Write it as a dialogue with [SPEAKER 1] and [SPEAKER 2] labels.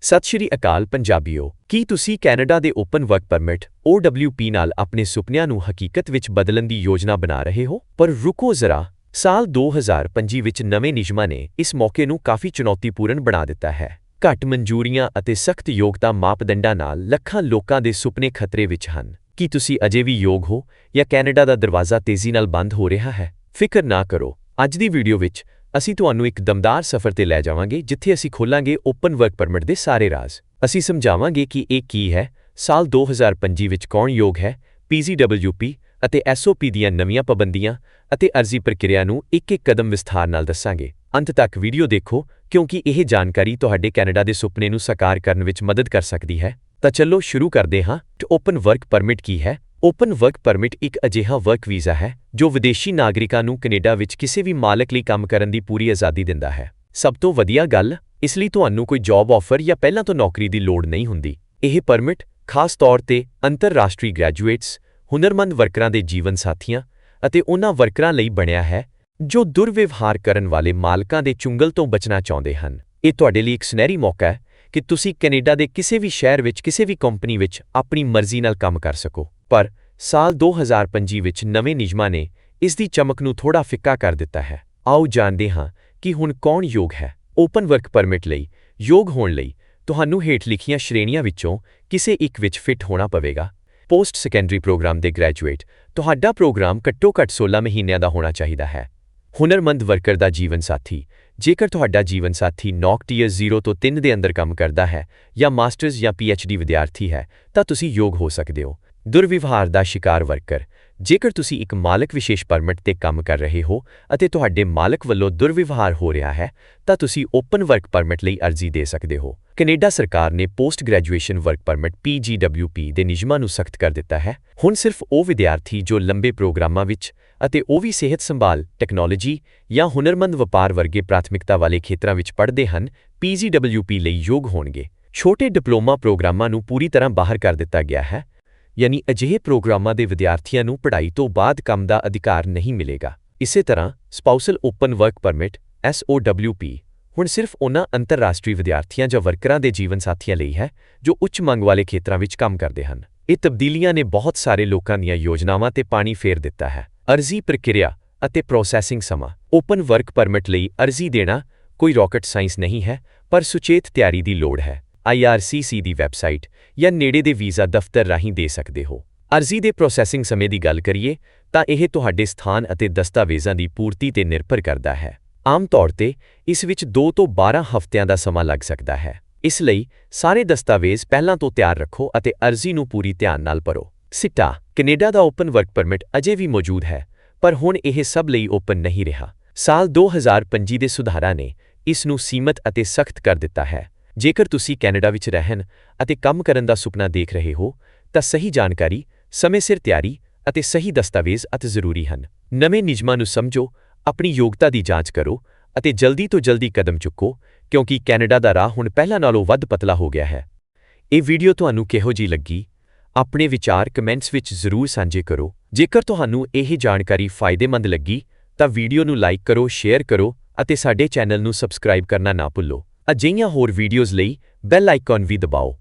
[SPEAKER 1] ਸਤਿ ਸ਼੍ਰੀ ਅਕਾਲ ਪੰਜਾਬੀਓ, ਕੀ ਤੁਸੀਂ ਕੈਨੇਡਾ ਦੇ ਓਪਨ ਵਰਕ ਪਰਮਿਟ OWP ਨਾਲ ਆਪਣੇ ਸੁਪਨਿਆਂ ਨੂੰ ਹਕੀਕਤ ਵਿੱਚ ਬਦਲਣ ਦੀ ਯੋਜਨਾ ਬਣਾ ਰਹੇ ਹੋ? ਪਰ ਰੁਕੋ ਜ਼ਰਾ, ਸਾਲ 2025 ਵਿੱਚ ਨਵੇਂ ਨਿਯਮਾਂ ਨੇ ਇਸ ਮੌਕੇ ਨੂੰ ਕਾਫੀ ਚੁਣੌਤੀਪੂਰਨ ਬਣਾ ਦਿੱਤਾ ਹੈ। ਘੱਟ ਮਨਜ਼ੂਰੀਆਂ ਅਤੇ ਸਖਤ ਯੋਗਤਾ ਮਾਪਦੰਡਾਂ ਨਾਲ ਲੱਖਾਂ ਲੋਕਾਂ ਦੇ ਸੁਪਨੇ ਖਤਰੇ ਵਿੱਚ ਹਨ। ਕੀ ਤੁਸੀਂ ਅਜੇ ਵੀ ਯੋਗ ਹੋ ਜਾਂ ਕੈਨੇਡਾ ਦਾ ਦਰਵਾਜ਼ਾ ਤੇਜ਼ੀ ਨਾਲ ਬੰਦ ਹੋ ਰਿਹਾ ਹੈ? ਫਿਕਰ ਨਾ ਕਰੋ, ਅੱਜ ਦੀ ਵੀਡੀਓ ਵਿੱਚ ਅਸੀਂ ਤੁਹਾਨੂੰ ਇੱਕ ਦਮਦਾਰ ਸਫ਼ਰ ਤੇ ਲੈ ਜਾਵਾਂਗੇ, ਜਿੱਥੇ ਅਸੀਂ ਖੋਲਾਂਗੇ ਓਪਨ ਵਰਕ ਪਰਮਿਟ ਦੇ ਸਾਰੇ ਰਾਜ਼। ਅਸੀਂ ਸਮਝਾਵਾਂਗੇ ਕਿ ਇਹ ਕੀ ਹੈ, ਸਾਲ 2025 ਵਿੱਚ ਕੌਣ ਯੋਗ ਹੈ PGWP ਅਤੇ SOP ਦੀਆਂ ਨਵੀਆਂ ਪਾਬੰਦੀਆਂ ਅਤੇ ਅਰਜ਼ੀ ਪ੍ਰਕਿਰਿਆ ਨੂੰ ਇੱਕ ਇੱਕ ਕਦਮ ਵਿਸਥਾਰ ਨਾਲ ਦੱਸਾਂਗੇ। ਅੰਤ ਤੱਕ ਵੀਡੀਓ ਦੇਖੋ, ਕਿਉਂਕਿ ਇਹ ਜਾਣਕਾਰੀ ਤੁਹਾਡੇ ਕੈਨੇਡਾ ਦੇ ਸੁਪਨੇ ਨੂੰ ਸਾਕਾਰ ਕਰਨ ਵਿੱਚ ਮਦਦ ਕਰ ਸਕਦੀ ਹੈ। ਤਾਂ ਚਲੋ ਸ਼ੁਰੂ ਕਰਦੇ ਹਾਂ ਓਪਨ ਵਰਕ ਪਰਮਿਟ ਕੀ ਹੈ ਓਪਨ ਵਰਕ ਪਰਮਿਟ ਇੱਕ ਅਜਿਹਾ ਵਰਕ ਵੀਜ਼ਾ ਹੈ, ਜੋ ਵਿਦੇਸ਼ੀ ਨਾਗਰਿਕਾਂ ਨੂੰ ਕੈਨੇਡਾ ਵਿੱਚ ਕਿਸੇ ਵੀ ਮਾਲਕ ਲਈ ਕੰਮ ਕਰਨ ਦੀ ਪੂਰੀ ਆਜ਼ਾਦੀ ਦਿੰਦਾ ਹੈ। ਸਭ ਤੋਂ ਵਧੀਆ ਗੱਲ, ਇਸ ਲਈ ਤੁਹਾਨੂੰ ਕੋਈ ਜੌਬ ਆਫਰ ਜਾਂ ਪਹਿਲਾਂ ਤੋਂ ਨੌਕਰੀ ਦੀ ਲੋੜ ਨਹੀਂ ਹੁੰਦੀ। ਇਹ ਪਰਮਿਟ ਖਾਸ ਤੌਰ ਤੇ ਅੰਤਰਰਾਸ਼ਟਰੀ ਗ੍ਰੈਜੂਏਟਸ ਹੁਨਰਮੰਦ ਵਰਕਰਾਂ ਦੇ ਜੀਵਨ ਸਾਥੀਆਂ ਅਤੇ ਉਹਨਾਂ ਵਰਕਰਾਂ ਲਈ ਬਣਿਆ ਹੈ, ਜੋ ਦੁਰਵਿਵਹਾਰ ਕਰਨ ਵਾਲੇ ਮਾਲਕਾਂ ਦੇ ਚੁੰਗਲ ਤੋਂ ਬਚਣਾ ਚਾਹੁੰਦੇ ਹਨ। ਇਹ ਤੁਹਾਡੇ ਲਈ ਇੱਕ ਸੁਨਹਿਰੀ ਮੌਕਾ ਹੈ ਕਿ ਤੁਸੀਂ ਕੈਨੇਡਾ ਦੇ ਕਿਸੇ ਵੀ ਸ਼ਹਿਰ ਵਿੱਚ, ਕਿਸੇ ਵੀ ਕੰਪਨੀ ਵਿੱਚ ਆਪਣੀ ਮਰਜ਼ੀ ਨਾਲ ਕੰਮ ਕਰ ਸਕੋ। ਪਰ ਸਾਲ 2025 ਵਿੱਚ ਨਵੇਂ ਨਿਯਮਾਂ ਨੇ ਇਸ ਦੀ ਚਮਕ ਨੂੰ ਥੋੜਾ ਫਿੱਕਾ ਕਰ ਦਿੱਤਾ ਹੈ। ਆਓ ਜਾਣਦੇ ਹਾਂ ਕਿ ਹੁਣ ਕੌਣ ਯੋਗ ਹੈ। ਓਪਨ ਵਰਕ ਪਰਮਿਟ ਲਈ, ਯੋਗ ਹੋਣ ਲਈ ਤੁਹਾਨੂੰ ਹੇਠ ਲਿਖੀਆਂ ਸ਼੍ਰੇਣੀਆਂ ਵਿੱਚੋਂ ਕਿਸੇ ਇੱਕ ਵਿੱਚ ਫਿੱਟ ਹੋਣਾ ਪਵੇਗਾ। ਪੋਸਟ ਸੈਕੰਡਰੀ ਪ੍ਰੋਗਰਾਮ ਦੇ ਗ੍ਰੈਜੂਏਟ, ਤੁਹਾਡਾ ਪ੍ਰੋਗਰਾਮ ਘੱਟੋ-ਘੱਟ 16 ਮਹੀਨਿਆਂ ਦਾ ਹੋਣਾ ਚਾਹੀਦਾ ਹੈ। ਹੁਨਰਮੰਦ ਵਰਕਰ ਦਾ ਜੀਵਨ ਸਾਥੀ, ਜੇਕਰ ਤੁਹਾਡਾ ਜੀਵਨ ਸਾਥੀ ਨੌਕ ਟੀਅਰ 0 ਤੋਂ 3 ਦੇ ਅੰਦਰ ਕੰਮ ਕਰਦਾ ਹੈ ਜਾਂ ਮਾਸਟਰਜ਼ ਜਾਂ ਪੀਐਚਡੀ ਵਿਦਿਆਰਥੀ ਹੈ, ਤਾਂ ਤੁਸੀਂ ਯੋਗ ਹੋ ਸਕਦੇ ਹੋ। ਦੁਰਵਿਵਹਾਰ ਦਾ ਸ਼ਿਕਾਰ ਵਰਕਰ, ਜੇਕਰ ਤੁਸੀਂ ਇੱਕ ਮਾਲਕ ਵਿਸ਼ੇਸ਼ ਪਰਮਿਟ ਤੇ ਕੰਮ ਕਰ ਰਹੇ ਹੋ ਅਤੇ ਤੁਹਾਡੇ ਮਾਲਕ ਵੱਲੋਂ ਦੁਰਵਿਵਹਾਰ ਹੋ ਰਿਹਾ ਹੈ, ਤਾਂ ਤੁਸੀਂ ਓਪਨ ਵਰਕ ਪਰਮਿਟ ਲਈ ਅਰਜ਼ੀ ਦੇ ਸਕਦੇ ਹੋ। ਕੈਨੇਡਾ ਸਰਕਾਰ ਨੇ post graduation work permit PGWP ਦੇ ਨਿਯਮਾਂ ਨੂੰ ਸਖਤ ਕਰ ਦਿੱਤਾ ਹੈ। ਹੁਣ ਸਿਰਫ ਉਹ ਵਿਦਿਆਰਥੀ ਜੋ ਲੰਬੇ ਪ੍ਰੋਗਰਾਮਾਂ ਵਿੱਚ ਅਤੇ ਉਹ ਵੀ ਸਿਹਤ ਸੰਭਾਲ, ਟੈਕਨੋਲੋਜੀ ਜਾਂ ਹੁਨਰਮੰਦ ਵਪਾਰ ਵਰਗੇ ਪ੍ਰਾਥਮਿਕਤਾ ਵਾਲੇ ਖੇਤਰਾਂ ਵਿੱਚ ਪੜ੍ਹਦੇ ਹਨ PGWP ਲਈ ਯੋਗ ਹੋਣਗੇ। ਛੋਟੇ ਡਿਪਲੋਮਾ ਪ੍ਰੋਗਰਾਮਾਂ ਨੂੰ ਪੂਰੀ ਤਰ੍ਹਾਂ ਬਾਹਰ ਕਰ ਦਿੱਤਾ ਗਿਆ ਹੈ। ਯਾਨੀ ਅਜਿਹੇ ਪ੍ਰੋਗਰਾਮਾਂ ਦੇ ਵਿਦਿਆਰਥੀਆਂ ਨੂੰ ਪੜ੍ਹਾਈ ਤੋਂ ਬਾਅਦ ਕੰਮ ਦਾ ਅਧਿਕਾਰ ਨਹੀਂ ਮਿਲੇਗਾ। ਇਸੇ ਤਰ੍ਹਾਂ spousal open work permit SOWP ਹੁਣ ਸਿਰਫ ਉਹਨਾਂ ਅੰਤਰਰਾਸ਼ਟਰੀ ਵਿਦਿਆਰਥੀਆਂ ਜਾਂ ਵਰਕਰਾਂ ਦੇ ਜੀਵਨ ਸਾਥੀਆਂ ਲਈ ਹੈ, ਜੋ ਉੱਚ ਮੰਗ ਵਾਲੇ ਖੇਤਰਾਂ ਵਿੱਚ ਕੰਮ ਕਰਦੇ ਹਨ। ਇਹ ਤਬਦੀਲੀਆਂ ਨੇ ਬਹੁਤ ਸਾਰੇ ਲੋਕਾਂ ਦੀਆਂ ਯੋਜਨਾਵਾਂ ਤੇ ਪਾਣੀ ਫੇਰ ਦਿੱਤਾ ਹੈ। ਅਰਜ਼ੀ ਪ੍ਰਕਿਰਿਆ ਅਤੇ ਪ੍ਰੋਸੈਸਿੰਗ ਸਮਾਂ। ਓਪਨ ਵਰਕ ਪਰਮਿਟ ਲਈ ਅਰਜ਼ੀ ਦੇਣਾ ਕੋਈ ਰਾਕਟ ਸਾਇੰਸ ਨਹੀਂ ਹੈ, ਪਰ ਸੁਚੇਤ ਤਿਆਰੀ ਦੀ ਲੋੜ ਹੈ। IRCC ਦੀ ਵੈਬਸਾਈਟ ਜਾਂ ਨੇੜੇ ਦੇ ਵੀਜ਼ਾ ਦਫ਼ਤਰ ਰਾਹੀਂ ਦੇ ਸਕਦੇ ਹੋ। ਅਰਜ਼ੀ ਦੇ ਪ੍ਰੋਸੈਸਿੰਗ ਸਮੇਂ ਦੀ ਗੱਲ ਕਰੀਏ, ਤਾਂ ਇਹ ਤੁਹਾਡੇ ਸਥਾਨ ਅਤੇ ਦਸਤਾਵੇਜ਼ਾਂ ਦੀ ਪੂਰਤੀ ਤੇ ਨਿਰਭਰ ਕਰਦਾ ਹੈ। ਆਮ ਤੌਰ ਤੇ, ਇਸ ਵਿੱਚ 2 ਤੋਂ 12 ਹਫ਼ਤਿਆਂ ਦਾ ਸਮਾਂ ਲੱਗ ਸਕਦਾ ਹੈ। ਇਸ ਲਈ, ਸਾਰੇ ਦਸਤਾਵੇਜ਼ ਪਹਿਲਾਂ ਤੋਂ ਤਿਆਰ ਰੱਖੋ ਅਤੇ ਅਰਜ਼ੀ ਨੂੰ ਪੂਰੀ ਧਿਆਨ ਨਾਲ ਭਰੋ। ਸਿੱਟਾ, ਕੈਨੇਡਾ ਦਾ ਓਪਨ ਵਰਕ ਪਰਮਿਟ ਅਜੇ ਵੀ ਮੌਜੂਦ ਹੈ, ਪਰ ਹੁਣ ਇਹ ਸਭ ਲਈ ਓਪਨ ਨਹੀਂ ਰਿਹਾ। ਸਾਲ 2025 ਦੇ ਸੁਧਾਰਾਂ ਨੇ ਇਸ ਨੂੰ ਸੀਮਤ ਅਤੇ ਸਖਤ ਕਰ ਦਿੱਤਾ ਹੈ। ਜੇਕਰ ਤੁਸੀਂ ਕੈਨੇਡਾ ਵਿੱਚ ਰਹਿਣ ਅਤੇ ਕੰਮ ਕਰਨ ਦਾ ਸੁਪਨਾ ਦੇਖ ਰਹੇ ਹੋ, ਤਾਂ ਸਹੀ ਜਾਣਕਾਰੀ, ਸਮੇਂ ਸਿਰ ਤਿਆਰੀ ਅਤੇ ਸਹੀ ਦਸਤਾਵੇਜ਼ ਅਤ ਜ਼ਰੂਰੀ ਹਨ। ਨਵੇਂ ਨਿਯਮਾਂ ਨੂੰ ਸਮਝੋ, ਆਪਣੀ ਯੋਗਤਾ ਦੀ ਜਾਂਚ ਕਰੋ ਅਤੇ ਜਲਦੀ ਤੋਂ ਜਲਦੀ ਕਦਮ ਚੁੱਕੋ, ਕਿਉਂਕਿ ਕੈਨੇਡਾ ਦਾ ਰਾਹ ਹੁਣ ਪਹਿਲਾਂ ਨਾਲੋਂ ਵੱਧ ਪਤਲਾ ਹੋ ਗਿਆ ਹੈ। ਇਹ ਵੀਡੀਓ ਤੁਹਾਨੂੰ ਕਿਹੋ ਜੀ ਲੱਗੀ? ਆਪਣੇ ਵਿਚਾਰ ਕਮੈਂਟਸ ਵਿੱਚ ਜ਼ਰੂਰ ਸਾਂਝੇ ਕਰੋ। ਜੇਕਰ ਤੁਹਾਨੂੰ ਇਹ ਜਾਣਕਾਰੀ ਫਾਇਦੇਮੰਦ ਲੱਗੀ, ਤਾਂ ਵੀਡੀਓ ਨੂੰ ਲਾਈਕ ਕਰੋ, ਸ਼ੇਅਰ ਕਰੋ ਅਤੇ ਸਾਡੇ ਚੈਨਲ ਨੂੰ ਸਬਸਕ੍ਰਾਈਬ ਕਰਨਾ ਨਾ ਭੁੱਲੋ। ਅਜਿਹੀਆਂ ਹੋਰ ਵੀਡੀਓਜ਼ ਲਈ ਬੈਲ ਆਈਕਨ ਵੀ ਦਬਾਓ।